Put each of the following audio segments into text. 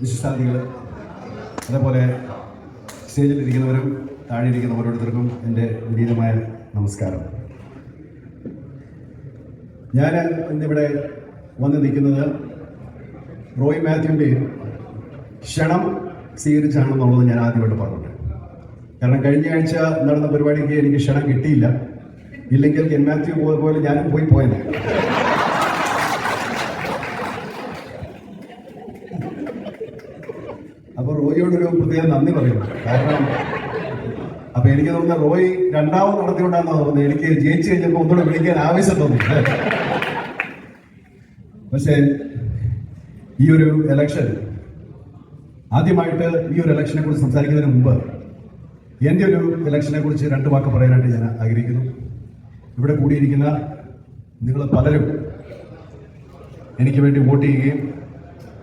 വിശിഷ്ടാതികൾ അതേപോലെ സ്റ്റേജിലിരിക്കുന്നവരും താഴെ ഇരിക്കുന്ന ഓരോരുത്തർക്കും എന്റെ വിനീതമായ നമസ്കാരം. ഞാൻ ഇന്നിവിടെ വന്ന് നിൽക്കുന്നത് റോയ് മാത്യുവിന്റെ ക്ഷണം സ്വീകരിച്ചാണെന്നുള്ളത് ഞാൻ ആദ്യമായിട്ട് പറഞ്ഞിട്ടുണ്ട്. കാരണം കഴിഞ്ഞ ആഴ്ച നടന്ന പരിപാടിക്ക് എനിക്ക് ക്ഷണം കിട്ടിയില്ല. ഇല്ലെങ്കിൽ എൻ മാത്യു പോലെ ഞാനും പോയി പോയനെ. റോയിയോടൊരു പ്രത്യേക നന്ദി പറയുന്നു. കാരണം അപ്പൊ എനിക്ക് തോന്നുന്നത് റോയ് രണ്ടാമത് നടത്തിക്കൊണ്ടാന്ന് തോന്നുന്നത്. എനിക്ക് ജയിച്ചു കഴിഞ്ഞപ്പോൾ ഒന്നുകൂടെ വിളിക്കാൻ ആവശ്യം തോന്നി? പക്ഷേ ഈ ഒരു എലക്ഷൻ ആദ്യമായിട്ട് ഈ ഒരു ഇലക്ഷനെ കുറിച്ച് സംസാരിക്കുന്നതിന് മുമ്പ് എന്റെ ഒരു ഇലക്ഷനെ കുറിച്ച് രണ്ട് വാക്ക് പറയാനായിട്ട് ഞാൻ ആഗ്രഹിക്കുന്നു. ഇവിടെ കൂടിയിരിക്കുന്ന നിങ്ങൾ പലരും എനിക്ക് വേണ്ടി വോട്ട് ചെയ്യുകയും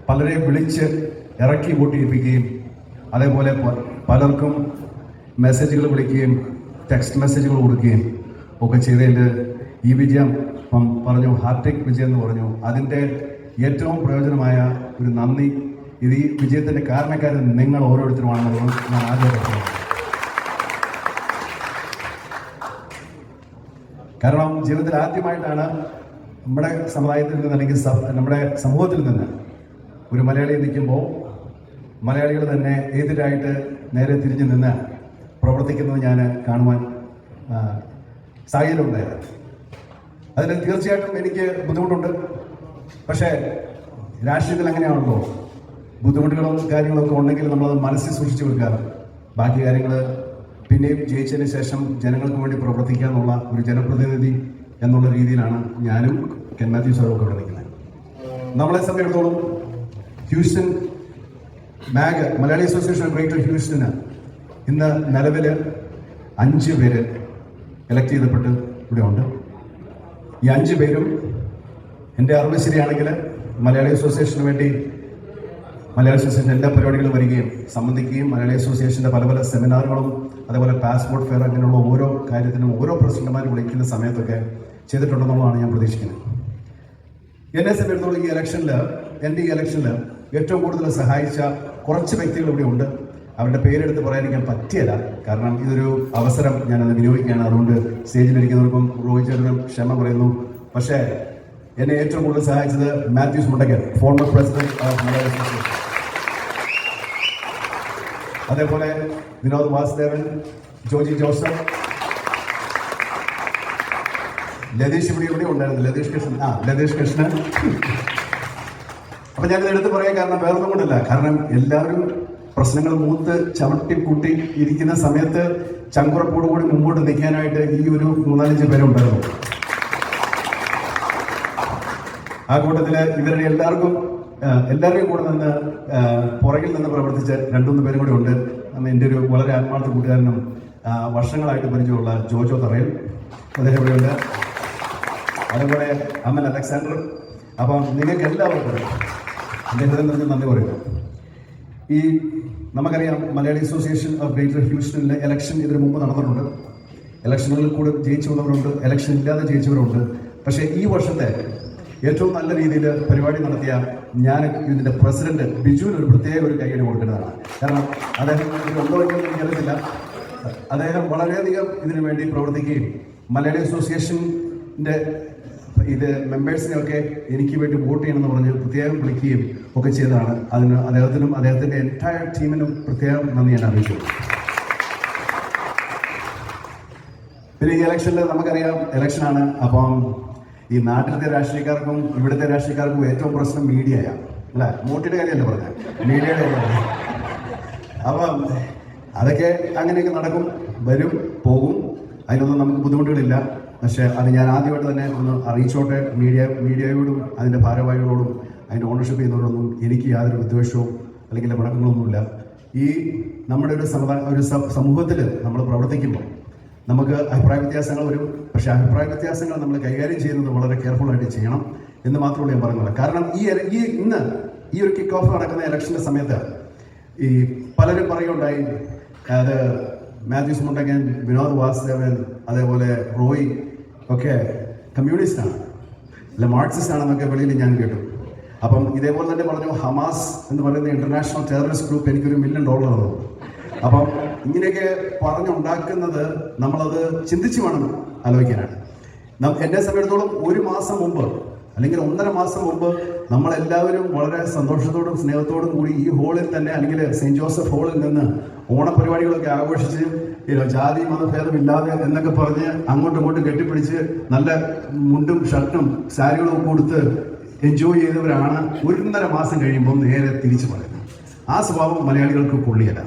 പലരെ വിളിച്ച് ഇറക്കി കൂട്ടിയിപ്പിക്കുകയും അതേപോലെ പലർക്കും മെസ്സേജുകൾ വിളിക്കുകയും ടെക്സ്റ്റ് മെസ്സേജുകൾ കൊടുക്കുകയും ഒക്കെ ചെയ്തതിൽ ഈ വിജയം പറഞ്ഞു ഹാർട്ടിക് വിജയം എന്ന് പറഞ്ഞു. അതിന്റെ ഏറ്റവും പ്രയോജനമായ ഒരു നന്ദി. ഇത് ഈ വിജയത്തിന്റെ കാരണക്കാരൻ നിങ്ങൾ ഓരോരുത്തരുമാണെന്നുള്ളത് ഞാൻ ആദ്യം കാരണം ജീവിതത്തിൽ ആദ്യമായിട്ടാണ് നമ്മുടെ സമുദായത്തിൽ നിന്ന് അല്ലെങ്കിൽ നമ്മുടെ സമൂഹത്തിൽ നിന്ന് ഒരു മലയാളി നിൽക്കുമ്പോൾ മലയാളികൾ തന്നെ എതിരായിട്ട് നേരെ തിരിഞ്ഞു നിന്ന് പ്രവർത്തിക്കുന്നത് ഞാൻ കാണുവാൻ സാഹചര്യമുണ്ടായിരുന്നു അതിൽ തീർച്ചയായിട്ടും എനിക്ക് ബുദ്ധിമുട്ടുണ്ട്. പക്ഷേ രാഷ്ട്രീയത്തിൽ അങ്ങനെയാണല്ലോ. ബുദ്ധിമുട്ടുകളും കാര്യങ്ങളൊക്കെ ഉണ്ടെങ്കിൽ നമ്മളത് മനസ്സിൽ സൂക്ഷിച്ചു വെക്കാറ് ബാക്കി കാര്യങ്ങൾ പിന്നെയും ജയിച്ചതിന് ശേഷം ജനങ്ങൾക്ക് വേണ്ടി പ്രവർത്തിക്കുക എന്നുള്ള ഒരു ജനപ്രതിനിധി എന്നുള്ള രീതിയിലാണ് ഞാനും കെൻ മാത്യു സാറും ഒക്കെ നമ്മളെ സംബന്ധിച്ചിടത്തോളം Houston MAG Malayali Association of Greater ഹ്യൂസ്റ്റന് ഇന്ന് നിലവിൽ അഞ്ച് പേര് എലക്ട് ചെയ്തപ്പെട്ട് ഇവിടെ ഉണ്ട്. ഈ അഞ്ച് പേരും എന്റെ അറിവ് ശരിയാണെങ്കിൽ മലയാളി അസോസിയേഷന് വേണ്ടി മലയാളി അസോസിയേഷൻ എല്ലാ പരിപാടികളും വരികയും സംബന്ധിക്കുകയും മലയാളി അസോസിയേഷന്റെ പല പല സെമിനാറുകളും അതേപോലെ പാസ്പോർട്ട് ഫെയർ അങ്ങനെയുള്ള ഓരോ കാര്യത്തിനും ഓരോ പ്രസിഡന്റുമാർ വിളിക്കുന്ന സമയത്തൊക്കെ ചെയ്തിട്ടുണ്ടെന്നുള്ളതാണ് ഞാൻ പ്രതീക്ഷിക്കുന്നത്. എന്നെ സംബന്ധിച്ചിടത്തോളം ഈ ഇലക്ഷനിൽ എന്റെ ഈ ഇലക്ഷനിൽ ഏറ്റവും കൂടുതൽ സഹായിച്ച കുറച്ച് വ്യക്തികൾ ഇവിടെ ഉണ്ട്. അവരുടെ പേരെടുത്ത് പറയാൻ ഞാൻ പറ്റിയല്ല. കാരണം ഇതൊരു അവസരം ഞാൻ അത് വിനിയോഗിക്കുകയാണ്. അതുകൊണ്ട് സ്റ്റേജിലിരിക്കുന്നവർക്കും റോഹിത് ചേട്ടനും ക്ഷമ പറയുന്നു. പക്ഷേ എന്നെ ഏറ്റവും കൂടുതൽ സഹായിച്ചത് Mathews Mundakkal former president of അതേപോലെ വിനോദ് വാസുദേവൻ ജോജി ജോസഫ്. ലതീഷ് ഇവിടെ ഇവിടെ ഉണ്ടായിരുന്നു. ലതീഷ് കൃഷ്ണൻ. ആ ലതീഷ് കൃഷ്ണൻ. അപ്പൊ ഞാനിത് എടുത്ത് പറയാൻ കാരണം വേറൊന്നും കൊണ്ടല്ല. കാരണം എല്ലാവരും പ്രശ്നങ്ങൾ മൂത്ത് ചവിട്ടി കൂട്ടി ഇരിക്കുന്ന സമയത്ത് ചങ്കുറപ്പോട് കൂടി മുമ്പോട്ട് നിൽക്കാനായിട്ട് ഈ ഒരു മൂന്നാലഞ്ച് പേരുണ്ടായിരുന്നു ആ കൂട്ടത്തിൽ ഇവരുടെ എല്ലാവർക്കും എല്ലാവരുടെയും കൂടെ നിന്ന് പുറകിൽ നിന്ന് പ്രവർത്തിച്ച രണ്ടുമൂന്ന് പേരും കൂടെ ഉണ്ട്. എന്റെ ഒരു വളരെ ആത്മാർത്ഥ കൂട്ടുകാരനും വർഷങ്ങളായിട്ട് പരിചയമുള്ള ജോജോ തറയിൽ. അദ്ദേഹം ഇവിടെയുണ്ട്. അതേപോലെ അമ്മൻ അലക്സാണ്ടർ അപ്പം നിങ്ങൾക്ക് എല്ലാവർക്കും എന്റെ ഹൃദയം നന്ദി പറയുന്നു. ഈ നമുക്കറിയാം മലയാളി അസോസിയേഷൻ ഓഫ് ഗ്രേറ്റർ ഹ്യൂസ്റ്റണിലെ ഇലക്ഷൻ ഇതിനു മുമ്പ് നടന്നിട്ടുണ്ട്. ഇലക്ഷനുകളിൽ കൂടെ ജയിച്ചു വന്നവരുണ്ട് ഇലക്ഷൻ ഇല്ലാതെ ജയിച്ചവരുണ്ട്. പക്ഷേ ഈ വർഷത്തെ ഏറ്റവും നല്ല രീതിയിൽ പരിപാടി നടത്തിയ ഞാൻ ഇതിന്റെ പ്രസിഡന്റ് ബിജുവിന് ഒരു പ്രത്യേക ഒരു കൈയടി കൊടുക്കേണ്ടതാണ് കാരണം അദ്ദേഹം ഉണ്ടോ എന്ന് എനിക്കറിയില്ല അദ്ദേഹം വളരെയധികം ഇതിനു വേണ്ടി പ്രവർത്തിക്കുകയും മലയാളി അസോസിയേഷന്റെ ഇത് മെമ്പേഴ്സിനെയൊക്കെ എനിക്ക് വേണ്ടി വോട്ട് ചെയ്യണമെന്ന് പറഞ്ഞ് പ്രത്യേകം വിളിക്കുകയും ഒക്കെ ചെയ്തതാണ്. അതിന് അദ്ദേഹത്തിനും അദ്ദേഹത്തിന്റെ എന്റയർ ടീമിനും പ്രത്യേകം നന്ദി ഞാൻ അറിയിച്ചു പിന്നെ ഈ ഇലക്ഷനിൽ നമുക്കറിയാം ഇലക്ഷനാണ് അപ്പം ഈ നാട്ടിലത്തെ രാഷ്ട്രീയക്കാർക്കും ഇവിടുത്തെ രാഷ്ട്രീയക്കാർക്കും ഏറ്റവും പ്രശ്നം മീഡിയയാണ് അല്ലേ? വോട്ടിന്റെ കാര്യമല്ല പറഞ്ഞത് മീഡിയയുടെ അപ്പം അതൊക്കെ അങ്ങനെയൊക്കെ നടക്കും വരും പോകും. അതിനൊന്നും നമുക്ക് ബുദ്ധിമുട്ടുകളില്ല. പക്ഷേ അത് ഞാൻ ആദ്യമായിട്ട് തന്നെ ഒന്ന് അറിയിച്ചോട്ടെ. മീഡിയ മീഡിയയോടും അതിന്റെ ഭാരവാഹികളോടും അതിന്റെ ഓണർഷിപ്പ് ചെയ്യുന്നവരോടൊന്നും എനിക്ക് യാതൊരു വിദ്വേഷവും അല്ലെങ്കിൽ വഴക്കങ്ങളൊന്നുമില്ല ഈ നമ്മുടെ ഒരു ഒരു സമൂഹത്തിൽ നമ്മൾ പ്രവർത്തിക്കുമ്പോൾ നമുക്ക് അഭിപ്രായ വ്യത്യാസങ്ങൾ വരും. പക്ഷേ അഭിപ്രായ വ്യത്യാസങ്ങൾ നമ്മൾ കൈകാര്യം ചെയ്യുന്നത് വളരെ കെയർഫുള്ളായിട്ട് ചെയ്യണം എന്ന് മാത്രമേ ഞാൻ പറഞ്ഞുള്ളൂ. കാരണം ഈ ഈ ഇന്ന് ഈ ഒരു കിക്ക് ഓഫ് നടക്കുന്ന ഇലക്ഷന്റെ സമയത്ത് ഈ പലരും പറയുകയുണ്ടായി. അത് മാത്യൂസ് മുണ്ടകൻ വിനോദ് വാസുദേവൻ അതേപോലെ റോയ് ഒക്കെ ആണ് അല്ല മാർക്സിസ്റ്റ് ആണെന്നൊക്കെ വെളിയിൽ ഞാൻ കേട്ടു. അപ്പം ഇതേപോലെ തന്നെ പറഞ്ഞു ഹമാസ് എന്ന് പറയുന്ന ഇന്റർനാഷണൽ ടെററിസ്റ്റ് ഗ്രൂപ്പ് എനിക്കൊരു മില്യൺ ഡോളർ തന്നു. അപ്പം ഇങ്ങനെയൊക്കെ പറഞ്ഞുണ്ടാക്കുന്നത് നമ്മളത് ചിന്തിച്ചു വേണം ആലോചിക്കാനാണ് എന്നെ സംബന്ധിച്ചിടത്തോളം ഒരു മാസം മുമ്പ് അല്ലെങ്കിൽ ഒന്നര മാസം മുമ്പ് നമ്മളെല്ലാവരും വളരെ സന്തോഷത്തോടും സ്നേഹത്തോടും കൂടി ഈ ഹോളിൽ തന്നെ അല്ലെങ്കിൽ സെന്റ് ജോസഫ് ഹോളിൽ നിന്ന് ഓണപരിപാടികളൊക്കെ ആഘോഷിച്ച് ജാതി മതഭേദമില്ലാതെ എന്നൊക്കെ പറഞ്ഞ് അങ്ങോട്ടും ഇങ്ങോട്ടും കെട്ടിപ്പിടിച്ച് നല്ല മുണ്ടും ഷർട്ടും സാരികളും ഒക്കെ കൊടുത്ത് എൻജോയ് ചെയ്തവരാണ് ഒരുന്നര മാസം കഴിയുമ്പോൾ നേരെ തിരിച്ചു പറയുന്നത്. ആ സ്വഭാവം മലയാളികൾക്ക് കൊള്ളിയല്ല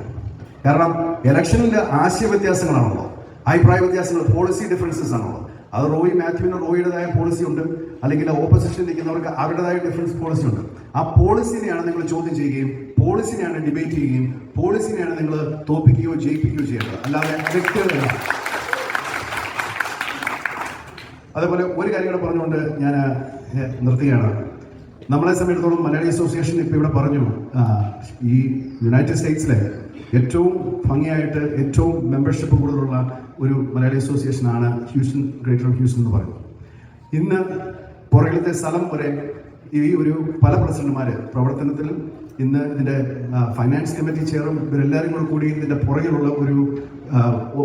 കാരണം ഇലക്ഷനിൽ ആശയ വ്യത്യാസങ്ങളാണല്ലോ അഭിപ്രായ വ്യത്യാസങ്ങൾ പോളിസി ഡിഫറൻസസ് ആണല്ലോ. അത് റോയി മാത്യുവിന് റോയിയുടേതായ പോളിസി ഉണ്ട്. അല്ലെങ്കിൽ ഓപ്പോസിഷൻ നിൽക്കുന്നവർക്ക് അവരുടേതായ ഡിഫറൻസ് പോളിസി ഉണ്ട്. ആ പോളിസിനെയാണ് നിങ്ങൾ ചോദ്യം ചെയ്യുകയും പോളിസിനെയാണ് ഡിബേറ്റ് ചെയ്യുകയും പോളിസിനെയാണ് നിങ്ങൾ തോപ്പിക്കുകയോ ജയിപ്പിക്കുകയോ ചെയ്യേണ്ടത്. അല്ലാതെ വ്യക്തികളല്ല അതേപോലെ ഒരു കാര്യം കൂടെ പറഞ്ഞുകൊണ്ട് ഞാൻ നിർത്തുകയാണ്. നമ്മളെ സംബന്ധിച്ചിടത്തോളം മലയാളി അസോസിയേഷൻ ഇപ്പോൾ ഇവിടെ പറഞ്ഞു ഈ യുണൈറ്റഡ് സ്റ്റേറ്റ്സിലെ ഏറ്റവും ഭംഗിയായിട്ട് ഏറ്റവും മെമ്പർഷിപ്പ് കൂടുതലുള്ള ഒരു മലയാളി അസോസിയേഷനാണ് ഹ്യൂസ്റ്റൺ ഗ്രേറ്റർ ഹ്യൂസ്റ്റൺ എന്ന് പറയുന്നത്. ഇന്ന് പുറകിലത്തെ സ്ഥലം വരെ ഈ ഒരു പല പ്രസിഡന്റുമാർ പ്രവർത്തനത്തിൽ ഇന്ന് ഇതിന്റെ ഫൈനാൻസ് കമ്മിറ്റി ചെയറും ഇവരെല്ലാവരും കൂടെ കൂടി ഇതിന്റെ പുറകിലുള്ള ഒരു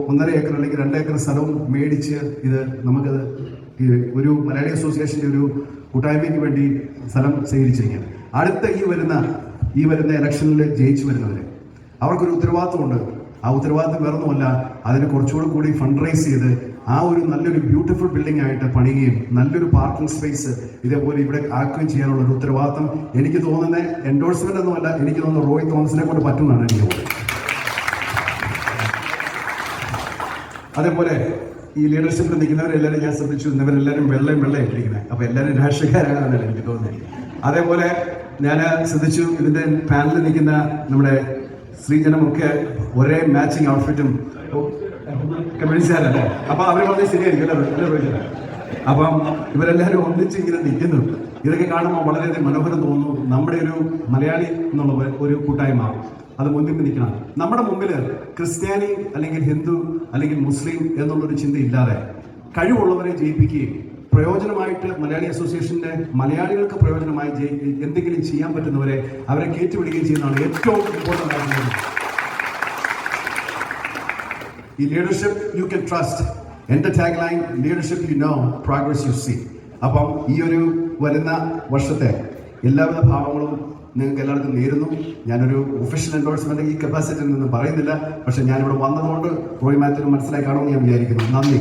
ഒന്നര ഏക്കർ അല്ലെങ്കിൽ രണ്ട് ഏക്കർ സ്ഥലവും മേടിച്ച് ഇത് നമുക്കത് ഒരു മലയാളി അസോസിയേഷന്റെ ഒരു കൂട്ടായ്മയ്ക്ക് വേണ്ടി സ്ഥലം സ്വീകരിച്ചിരിക്കുകയാണ് അടുത്ത ഈ വരുന്ന ഈ വരുന്ന ഇലക്ഷനിൽ ജയിച്ചു വരുന്നവര് അവർക്കൊരു ഉത്തരവാദിത്വമുണ്ട്. ആ ഉത്തരവാദിത്വം വേറൊന്നുമല്ല അതിന് കുറച്ചുകൂടി കൂടി ഫണ്ട് റൈസ് ചെയ്ത് ആ ഒരു നല്ലൊരു ബ്യൂട്ടിഫുൾ ബിൽഡിംഗ് ആയിട്ട് പണിയുകയും നല്ലൊരു പാർക്കിംഗ് സ്പേസ് ഇതേപോലെ ഇവിടെ ആക്കുകയും ചെയ്യാനുള്ള ഒരു ഉത്തരവാദിത്തം എനിക്ക് തോന്നുന്ന എൻഡോഴ്സ്മെന്റ് ഒന്നുമല്ല എനിക്ക് തോന്നുന്നു റോയ് തോമസിനെ കൊണ്ട് പറ്റുന്നതാണ് എനിക്ക് തോന്നുന്നത്. അതേപോലെ ഈ ലീഡർഷിപ്പിൽ നിൽക്കുന്നവരെല്ലാവരും ഞാൻ ശ്രദ്ധിച്ചു ഇന്നവരെല്ലാവരും വെള്ളയും വെള്ളയും ഇട്ടിരിക്കുന്നത് അപ്പോൾ എല്ലാവരും രാഷ്ട്രീയക്കാരാണെന്നല്ല എനിക്ക് തോന്നുന്നത്. അതേപോലെ ഞാൻ ശ്രദ്ധിച്ചു ഇതിന്റെ പാനലിൽ നിൽക്കുന്ന നമ്മുടെ സ്ത്രീജനമൊക്കെ ഒരേ മാച്ചിങ് ഔട്ട്ഫിറ്റും കമ്മ്യൂണിസ്റ്റുകാരല്ലേ? അപ്പൊ അവർ പറഞ്ഞ ശരിയായിരിക്കും? അപ്പം ഇവരെല്ലാവരും ഒന്നിച്ച് ഇങ്ങനെ നിൽക്കുന്നു. ഇതൊക്കെ കാണുമ്പോൾ വളരെയധികം മനോഹരം തോന്നുന്നു. നമ്മുടെ ഒരു മലയാളി എന്നുള്ള ഒരു- കൂട്ടായ്മ. അത് മുന്നിൽ നിൽക്കണം. നമ്മുടെ മുമ്പിൽ ക്രിസ്ത്യാനി അല്ലെങ്കിൽ ഹിന്ദു അല്ലെങ്കിൽ മുസ്ലിം എന്നുള്ളൊരു ചിന്ത ഇല്ലാതെ കഴിവുള്ളവരെ ജയിപ്പിക്കുകയും പ്രയോജനമായിട്ട് മലയാളി അസോസിയേഷന്റെ മലയാളികൾക്ക് പ്രയോജനമായി എന്തെങ്കിലും ചെയ്യാൻ പറ്റുന്നവരെ അവരെ കയറ്റിവിടുകയും ചെയ്യുന്നതാണ് ഏറ്റവും ഇമ്പോർട്ടന്റ് ആയിട്ടുള്ളത്. ഈ ലീഡർഷിപ്പ് യു കെൻ ട്രസ്റ്റ് എന്റെ tag line leadership you know progress you see അപ്പം ഈ ഒരു വരുന്ന വർഷത്തെ എല്ലാവിധ ഭാവങ്ങളും നിങ്ങൾക്ക് എല്ലാവർക്കും നേരുന്നു. ഞാനൊരു ഒഫീഷ്യൽ എൻഡോഴ്സ്മെന്റ് ഈ കപ്പാസിറ്റിയിൽ നിന്ന് പറയുന്നില്ല. പക്ഷെ ഞാനിവിടെ വന്നതുകൊണ്ട് റോയ് മാത്യുവിന് മനസ്സിലായി കാണുമെന്ന് ഞാൻ വിചാരിക്കുന്നു. നന്ദി.